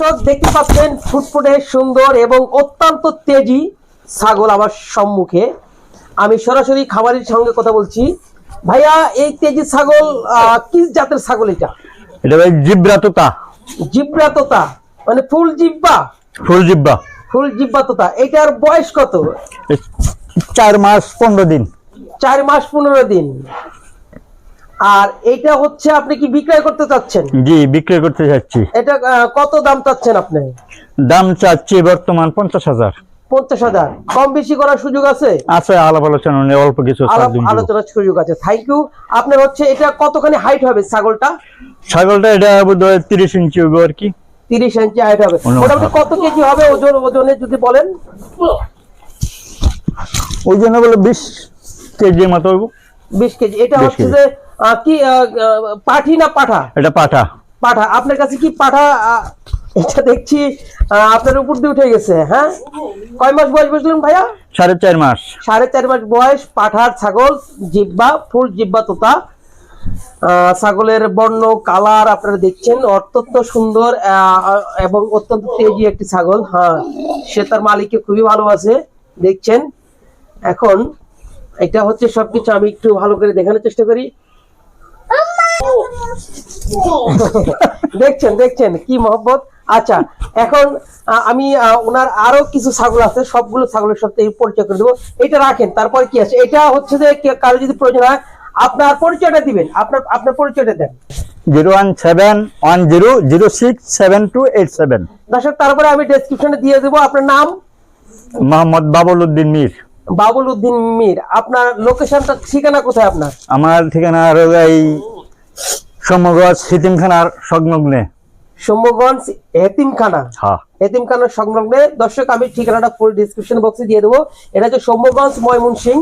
দর্শক দেখতে পাচ্ছেন ফুটফুটে সুন্দর এবং অত্যন্ত তেজি ছাগল আমার সম্মুখে। আমি সরাসরি খামারির সঙ্গে কথা বলছি। ভাইয়া এই তেজি ছাগল কি জাতের ছাগল এটা? এটা ভাই জিব্রা তোতা। মানে ফুল জিব্বা? ফুল জিব্বা। ফুল জিব্বা তোতা এটার বয়স কত? চার মাস পনেরো দিন। চার মাস পনেরো দিন। আর এটা হচ্ছে আপনি কি বিক্রয় করতে চাচ্ছেন? জি বিক্রয় করতে চাচ্ছি। এটা কত দাম চাচ্ছেন আপনি? দাম চাচ্ছি বর্তমান পঞ্চাশ হাজার। পঞ্চাশ হাজার। কম বেশি করার সুযোগ আছে? আছে আলাপ আলোচনা অল্প কিছু আলোচনার সুযোগ আছে। থ্যাংক ইউ আপনার হচ্ছে এটা কতখানি হাইট হবে ছাগলটা? ছাগলটা এটা বোধ হয় তিরিশ ইঞ্চি হবে আর কি। তিরিশ ইঞ্চি হাইট হবে। মোটামুটি কত কেজি হবে ওজন ওজনে যদি বলেন? ওই জন্য বলে বিশ কেজি মতো হইব বিশ কেজি। এটা হচ্ছে যে কি পাঠি না পাঠা? এটা পাঠা। পাঠা। আপনার কাছে কি পাঠা এটা দেখছি আপনার উপর দিয়ে উঠে গেছে হ্যাঁ? কয় মাস বয়স বুঝলেন ভাইয়া? সাড়ে চার মাস। সাড়ে চার মাস বয়স পাঠার ছাগল জিব্বা ফুল জিব্বা তোতা। ছাগলের বর্ণ কালার আপনারা দেখছেন অত্যন্ত সুন্দর এবং অত্যন্ত তেজি একটি ছাগল হ্যাঁ। সে তার মালিককে খুবই ভালোবাসে দেখছেন। এখন এটা হচ্ছে সবকিছু আমি একটু ভালো করে দেখানোর চেষ্টা করি। দেখছেন দেখছেন কি মহব্বত? আচ্ছা এখন আমি ওনার আরও কিছু ছাগল আছে সবগুলো ছাগলের সাথে পরিচয় করে দেবো। এটা রাখেন তারপর কি আছে? এটা হচ্ছে যে কারও যদি প্রয়োজন হয় আপনার পরিচয়টা দিবেন আপনার আপনার পরিচয়টা দেন। Zero one seven one zero zero six seven two eight seven. দর্শক তারপরে আমি ডেসক্রিপশনে দিয়ে দেবো আপনার নাম? মোহাম্মদ বাবুল উদ্দিন মীর। বাবুল উদ্দিন মির আপনার লোকেশনটা ঠিকানা কোথায় আপনার? আমার ঠিকানা এই সমগ্র সিতিমখানার সংলগ্নে। সৌম্যগঞ্জ এতিমখানা। হ্যাঁ এতিমখানার সংলগ্নে। দর্শক আমি ঠিকানাটা ফুল ডিসক্রিপশন বক্সে দিয়ে দেবো। এটা হচ্ছে সৌম্যগঞ্জ ময়মনসিং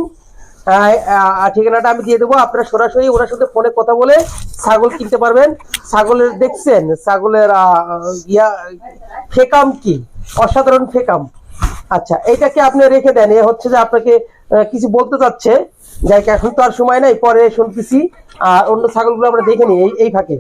ঠিকানাটা আমি দিয়ে দেবো। আপনারা সরাসরি ওনার সাথে ফোনে কথা বলে ছাগল কিনতে পারবেন। ছাগলের দেখছেন? ছাগলের ইয়া ফেকাম কি? অসাধারণ ফেকাম। আচ্ছা এইটাকে আপনি রেখে দেন। এ হচ্ছে যে আপনাকে কিছু বলতে চাচ্ছে। যাই এখন তো আর সময় নাই, পরে শুনতেছি। আর অন্য ছাগলগুলো আমরা দেখে নিই, এই এই ফাঁকে।